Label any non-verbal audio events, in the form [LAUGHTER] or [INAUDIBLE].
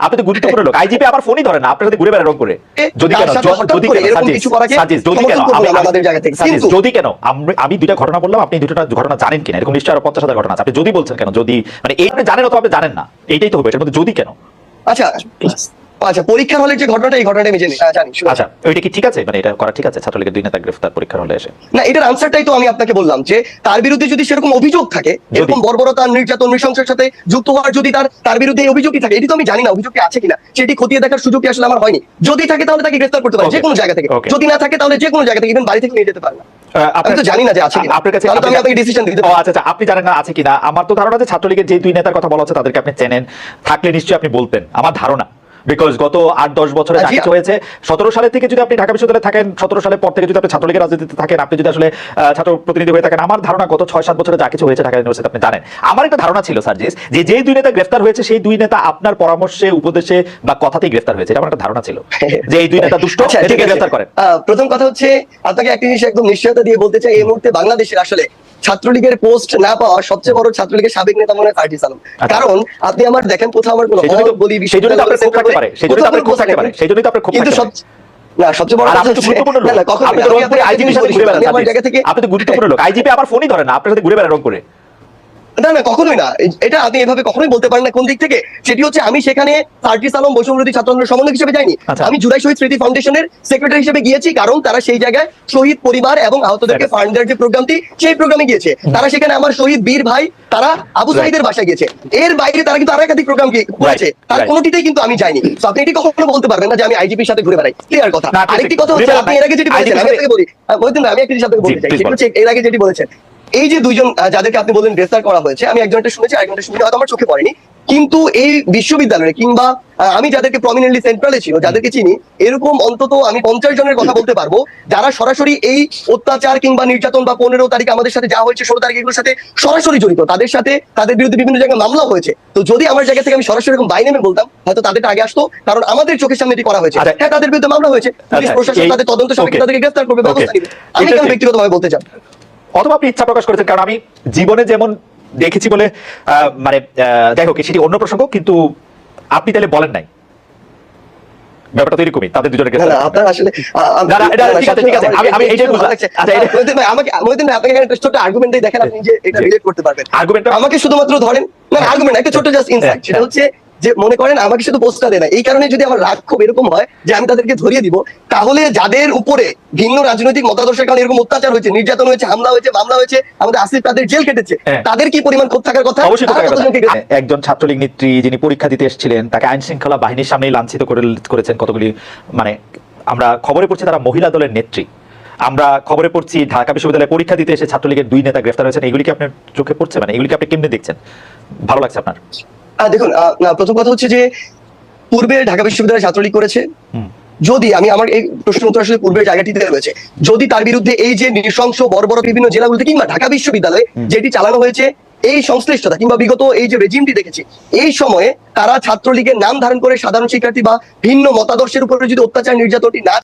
আপনি তো গুরুত্বপূর্ণ লোক। আইজিপি আবার ফোনই ধরে না আপনার সাথে ঘুরে বেড়ান যদি কেন যদি যদি আমি- দুইটা ঘটনা বললাম আপনি দুটো ঘটনা জানেন কিনা? এরকম নিশ্চয় আরও পঞ্চাশ হাজার ঘটনা আছে। আপনি যদি বলছেন কেন যদি মানে এই জানেন অথবা আপনি জানেন না। এইটাই তো হবে এটার মধ্যে যদি কেন। আচ্ছা আচ্ছা পরীক্ষার হলের যে ঘটনাটা এই ঘটনাটা আমি জানি জানি আচ্ছা ওইটা কি ঠিক আছে? মানে এটা করা ঠিক আছে? ছাত্রলীগের দুই নেতা গ্রেফতার পরীক্ষার হলে এসে। না এটার আনসারটাই তো আমি আপনাকে বললাম যে তার বিরুদ্ধে যদি সেরকম অভিযোগ থাকে এরকম বর্বরতা নির্যাতন নৃশংসের সাথে যুক্ত হওয়ার যদি তার তার বিরুদ্ধে এই অভিযোগটি থাকে এটি তো আমি জানি না অভিযোগটি আছে কিনা সেটি খতিয়ে দেখার সুযোগটি আসলে আমার হয়নি। যদি থাকে তাহলে তাকে গ্রেফতার করতে পারে যে কোনো জায়গা থেকে। যদি না থাকে তাহলে যে কোনো জায়গা থেকে ইভেন বাড়ি থেকে নিয়ে যেতে পারে না। আমি তো জানি না যে আছে। আপনার কাছে তাহলে আমি আপনাকে decision দিতে আচ্ছা আচ্ছা আপনি জানেন না আছে কিনা? আমার তো ধারণা যে ছাত্রলীগের যে দুই নেতার কথা বলা হচ্ছে তাদেরকে আপনি চেনেন। থাকলে নিশ্চয়ই আপনি বলতেন আমার ধারণা। বিকজ গত আট দশ বছরে যা কিছু হয়েছে সতেরো সালে থেকে যদি আপনি ঢাকা বিশ্ববিদ্যালয়ে থাকেন সতেরো সালের পর থেকে যদি আপনি ছাত্রলীগের রাজনীতিতে থাকেন আপনি যদি আসলে ছাত্র প্রতিনিধি হয়ে থাকেন আমার ধারণা গত ছয় সাত বছরে যা কিছু হয়েছে ঢাকা ইউনিভার্সিটি আপনি জানেন। আমার একটা ধারণা ছিল সার্জিস যে যে দুই নেতা গ্রেফতার হয়েছে সেই দুই নেতা আপনার পরামর্শে উপদেশে বা কথাতেই গ্রেফতার হয়েছে এটা আমার একটা ধারণা ছিল। যে এই দুই নেতা [LAUGHS] দুষ্ট আচ্ছা। গ্রেফতার করেন। প্রথম কথা হচ্ছে আপনাকে একটা জিনিস একদম নিশ্চয়তা দিয়ে বলতে চাই এই মুহূর্তে বাংলাদেশের আসলে ছাত্রলীগের পোস্ট না পাওয়া সবচেয়ে বড় ছাত্রলীগের সাবেক নেতা মনে হয় সালাম। আলম আচ্ছা। কারণ আপনি আমার দেখেন কোথাও আমার কোনো সেই জন্য তো- হল, সেই জন্য তো আপনার ক্ষোভ থাকতে পারে, সেই জন্য তো আপনার ক্ষোভ থাকতে পারে, সেই জন্য তো আপনার ক্ষোভ কিন্তু সব না সবচেয়ে বড় আপনি তো গুরুত্বপূর্ণ লোক। আপনি তো রংপুরে আপনাকে সাথে ঘুরে বেড়ান আমার জায়গা থেকে আপনি তো গুরুত্বপূর্ণ লোক। আইজিপি আবার ফোনই ধরে না আপনার সাথে ঘুরে বেড়ান রং করে না না কখনোই না। এটা আপনি এভাবে কখনোই বলতে পারেন না কোন দিক থেকে। সেটি হচ্ছে আমি সেখানে ফার্টিস আলম বৈষম্যবিরোধী ছাত্র আন্দোলনের সমন্বয় হিসেবে যাইনি। আচ্ছা। আমি জুলাই শহীদ স্মৃতি ফাউন্ডেশনের সেক্রেটারি হিসেবে গিয়েছি কারণ তারা সেই জায়গায় শহীদ পরিবার এবং আহতদেরকে ফান্ড দেওয়ার যে প্রোগ্রামটি সেই প্রোগ্রামে গিয়েছে। তারা সেখানে আমার শহীদ বীর ভাই তারা আবু. সাইদের বাসায় গিয়েছে। এর বাইরে তারা কিন্তু আরও একাধিক প্রোগ্রাম করেছে। তার. কোনোটিতেই কিন্তু আমি যাইনি। তো আপনি এটি কখনো বলতে পারবেন না যে আমি আইজিপির সাথে ঘুরে বেড়াই। ক্লিয়ার কথা। আরেকটি কথা হচ্ছে আপনি এর আগে যেটি বলেছেন আমি আপনাকে বলি মহিউদ্দিন আমি একটি সাথে বলতে জি, চাই সেটি হচ্ছে এর আগে যেটি বলেছেন এই যে দুইজন যাদেরকে আপনি বলেন গ্রেফতার করা হয়েছে আমি একজনটা শুনেছি আরেকজনটা শুনি হয়তো আমার চোখে পড়েনি। কিন্তু এই বিশ্ববিদ্যালয়ে কিংবা আমি যাদেরকে প্রমিনেন্টলি সেন্ট্রালে ছিল যাদেরকে চিনি এরকম অন্তত আমি পঞ্চাশ জনের কথা বলতে পারব যারা সরাসরি এই অত্যাচার কিংবা নির্যাতন বা পনেরো তারিখ আমাদের সাথে যা হয়েছে ষোলো তারিখ এগুলোর সাথে সরাসরি জড়িত তাদের সাথে তাদের বিরুদ্ধে বিভিন্ন জায়গায় মামলা হয়েছে। তো যদি আমার জায়গা থেকে আমি সরাসরি এরকম বাই নেমে বলতাম হয়তো তাদেরটা আগে আসতো কারণ আমাদের চোখের সামনে এটি করা হয়েছে। আচ্ছা। হ্যাঁ তাদের বিরুদ্ধে মামলা হয়েছে পুলিশ আচ্ছা, প্রশাসন তাদের তদন্ত সাপেক্ষে তাদেরকে গ্রেফতার করবে ব্যবস্থা. নিবে। আমি কেন ব্যক্তিগতভাবে বলতে চান অথবা আপনি ইচ্ছা প্রকাশ করেছেন কারণ আমি জীবনে যেমন দেখেছি বলে মানে যাই হোক সেটি অন্য প্রসঙ্গ কিন্তু আপনি তাহলে বলেন নাই ব্যাপারটা তো এরকমই তাদের দুজনের আপনার আসলে ঠিক আছে, ঠিক আছে। আমি- আমি এই এইটাই বুঝলাম। আচ্ছা, ভাই, আমাকে ভাই, আপনাকে একটা দিয়ে দেখেন, আপনি যে এটা। করতে পারবেন। আমাকে শুধুমাত্র ধরেন না আর্গুমেন্ট একটা ছোট জাস্ট ইনসাইট হ্যাঁ, সেটা হ্যাঁ। হচ্ছে যে মনে করেন আমাকে শুধু পোস্টটা দেয় না এই কারণে যদি আমার রাগ খুব এরকম হয় যে আমি তাদেরকে ধরিয়ে দিব তাহলে যাদের উপরে ভিন্ন রাজনৈতিক মতাদর্শের কারণে এরকম অত্যাচার হয়েছে নির্যাতন হয়েছে হামলা হয়েছে মামলা হয়েছে আমাদের আসিফ তাদের জেল কেটেছে হ্যাঁ। তাদের কি পরিমাণ ক্ষোভ থাকার কথা? গ্রেফতার- একজন ছাত্রলীগ নেত্রী যিনি পরীক্ষা দিতে এসেছিলেন তাকে আইন শৃঙ্খলা বাহিনীর সামনেই লাঞ্ছিত করে করেছেন কতগুলি মানে আমরা খবরে পড়ছি তারা মহিলা দলের নেত্রী। আমরা খবরে পড়ছি ঢাকা বিশ্ববিদ্যালয়ে পরীক্ষা দিতে এসে ছাত্রলীগের দুই নেতা গ্রেফতার হয়েছেন। এগুলি কি আপনার চোখে পড়ছে? মানে এগুলিকে আপনি কেমনে দেখছেন? ভালো লাগছে আপনার? দেখুন প্রথম কথা হচ্ছে যে পূর্বে ঢাকা বিশ্ববিদ্যালয় ছাত্রলীগ করেছে। যদি আমি আমার এই প্রশ্ন উত্তর আসলে পূর্বের জায়গাটিতে রয়েছে। যদি তার বিরুদ্ধে এই যে নৃশংস বড় বড় বিভিন্ন জেলাগুলোতে কিংবা ঢাকা বিশ্ববিদ্যালয়ে যেটি চালানো হয়েছে এই সংশ্লিষ্টতা কিংবা বিগত এই যে রেজিমটি দেখেছি এই সময়ে তারা ছাত্রলীগের নাম ধারণ করে সাধারণ শিক্ষার্থী বা ভিন্ন মতাদর্শের উপরে যদি অত্যাচার নির্যাতনটি না